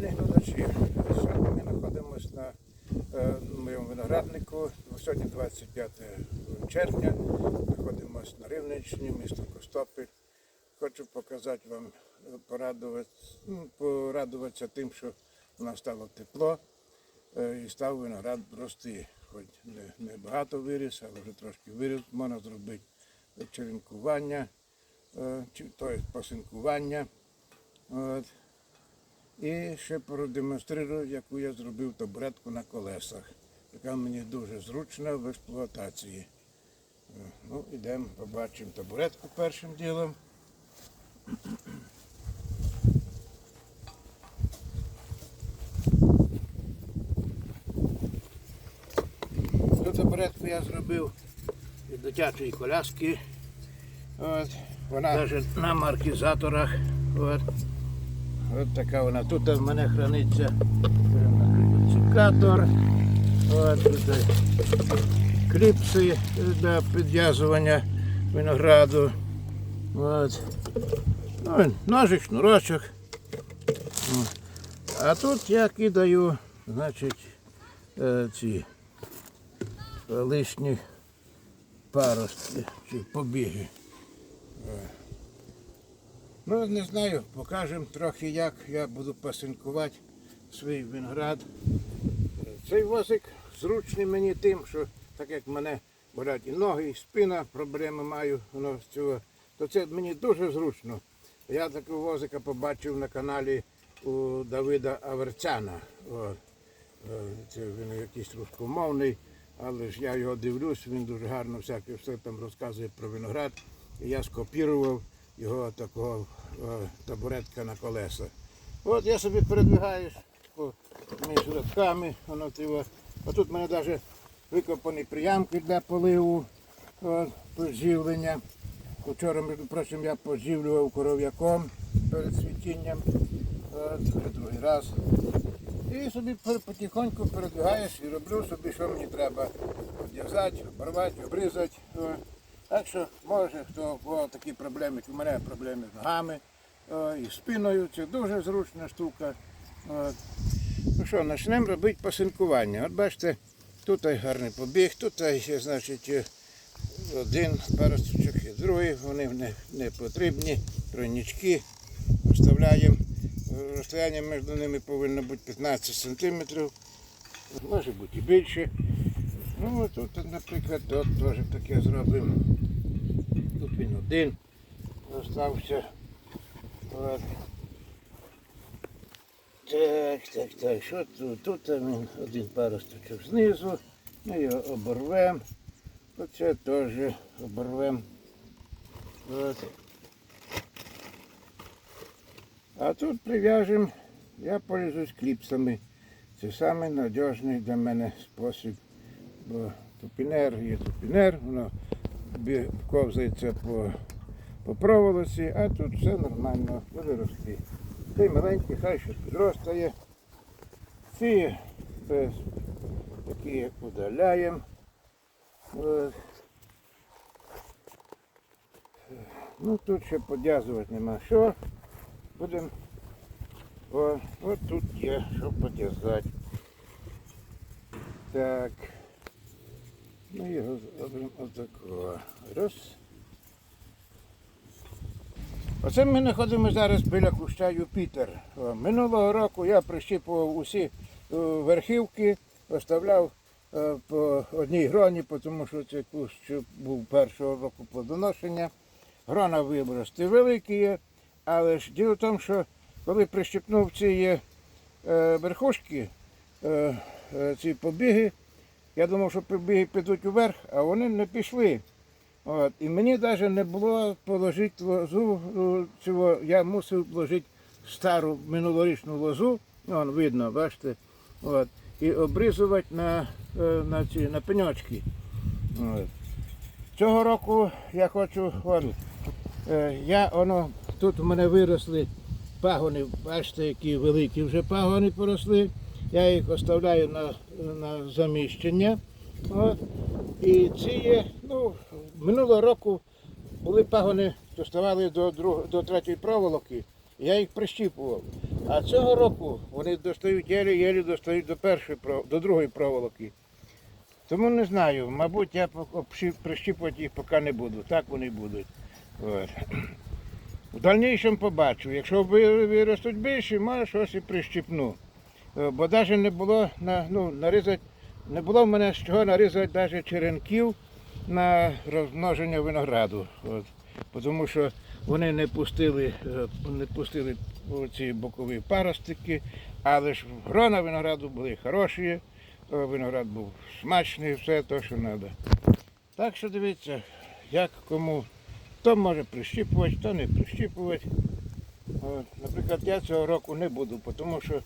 Шановні глядачі, сьогодні ми знаходимося на е, моєму винограднику. Сьогодні 25 червня. Знаходимося на Рівненщині, місто Костопіль. Хочу показати вам, е, порадуватися, ну, порадуватися тим, що у нас стало тепло е, і став виноград рости. Хоч не, не багато виріс, але вже трошки виріс. Можна зробити черенкування, чи то є посинкування. От. І ще продемонструю, яку я зробив табуретку на колесах, яка мені дуже зручна в експлуатації. Ну, йдемо, побачимо табуретку першим ділом. Цю табуретку я зробив від дитячої коляски. От. Вона навіть на маркізаторах. От. От така вона. Тут в мене храниться цикатор. От тут кліпси для підв'язування винограду. От. Ну, ножик, шнурочок. А тут я кидаю, значить, е, ці е, лишні паростки чи побіги. Ну, не знаю, покажемо трохи, як я буду пасинкувати свій виноград. Цей возик зручний мені тим, що так як мене болять і ноги, і спина, проблеми маю воно з цього, то це мені дуже зручно. Я такого возика побачив на каналі у Давида Аверцяна. Е, Це він якийсь рускомовний, але ж я його дивлюсь, він дуже гарно всяке все там розказує про виноград. І я скопірував його такого табуретка на колеса. От я собі передвигаюсь між рядками, воно тиво. А тут в мене навіть викопані приямки для поливу, от, поживлення. Вчора, між прочим, я поживлював коров'яком перед світінням. От, другий раз. І собі потихоньку передвигаєш і роблю собі, що мені треба. Одв'язати, оборвати, обрізати. Так що може, хто о, такі проблеми, у мене проблеми з ногами і спиною, це дуже зручна штука. Ну що, почнемо робити посинкування. От бачите, тут гарний побіг, тут значить, е, один паросточок і другий, вони не, не потрібні, тройнички. Вставляємо. Розстояння між ними повинно бути 15 см, може бути і більше. Ну тут, наприклад, от теж таке зробимо. Тут він один залишився. От. Так, так, так, що тут? Тут він один паросточок знизу. Ми його оборвемо. Оце теж оборвемо. От. А тут прив'яжемо, я пользуюсь кліпсами. Це самий надіжний для мене спосіб. Бо тупінер є тупінер, воно ковзається по, по проволоці, а тут все нормально, буде рости. Цей маленький, хай щось підростає. Ці е, такі удаляємо. Ну тут ще подв'язувати нема що. Будемо. О, тут є, що подв'язати. Так. Ну його зробимо отакого. Раз. Оце ми знаходимося зараз біля куща Юпітер. Минулого року я прищіпував усі е, верхівки, оставляв е, по одній гроні, тому що це кущ був першого року плодоношення. Грона вибрости великі є, але ж діло в тому, що коли прищепнув ці е, верхушки, ці побіги, я думав, що побіги підуть уверх, а вони не пішли. От. І мені навіть не було положити лозу, е, цього, я мусив вложити стару минулорічну лозу, вон видно, бачите, от, і обрізувати на, е, на, ці, на пеньочки. От. Цього року я хочу, вон, е, я, воно, тут у мене виросли пагони, бачите, які великі вже пагони поросли. Я їх оставляю на, на заміщення. От. І ці є, ну, минулого року були пагони, доставали до, друг, до третьої проволоки. Я їх прищіпував. А цього року вони достають єлі-єлі достають до першої до другої проволоки. Тому не знаю, мабуть, я прищіпувати їх поки не буду. Так вони будуть. От. В дальнішому побачу. Якщо виростуть більші, може щось і прищіпну. Е, Бо навіть не було на, ну, нарізати, не було в мене з чого нарізати навіть черенків на розмноження винограду. От. Тому що вони не пустили, е, не пустили ці бокові паростики, але ж грона винограду були хороші, е, виноград був смачний, все те, що треба. Так що дивіться, як кому. Хто може прищіпувати, хто не прищіпувати. Наприклад, я цього року не буду, тому що е,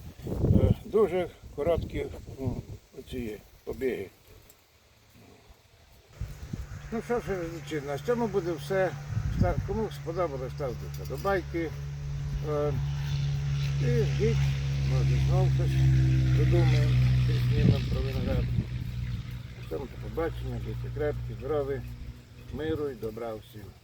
дуже короткі м, ці побіги. Ну що ж, на цьому буде все. Кому сподобалось, ставте подобайки. Е, І ждіть, може знову щось придумаємо, знімемо про виноград. Всьому побачення, будьте крепкі, здорові, миру і добра всім.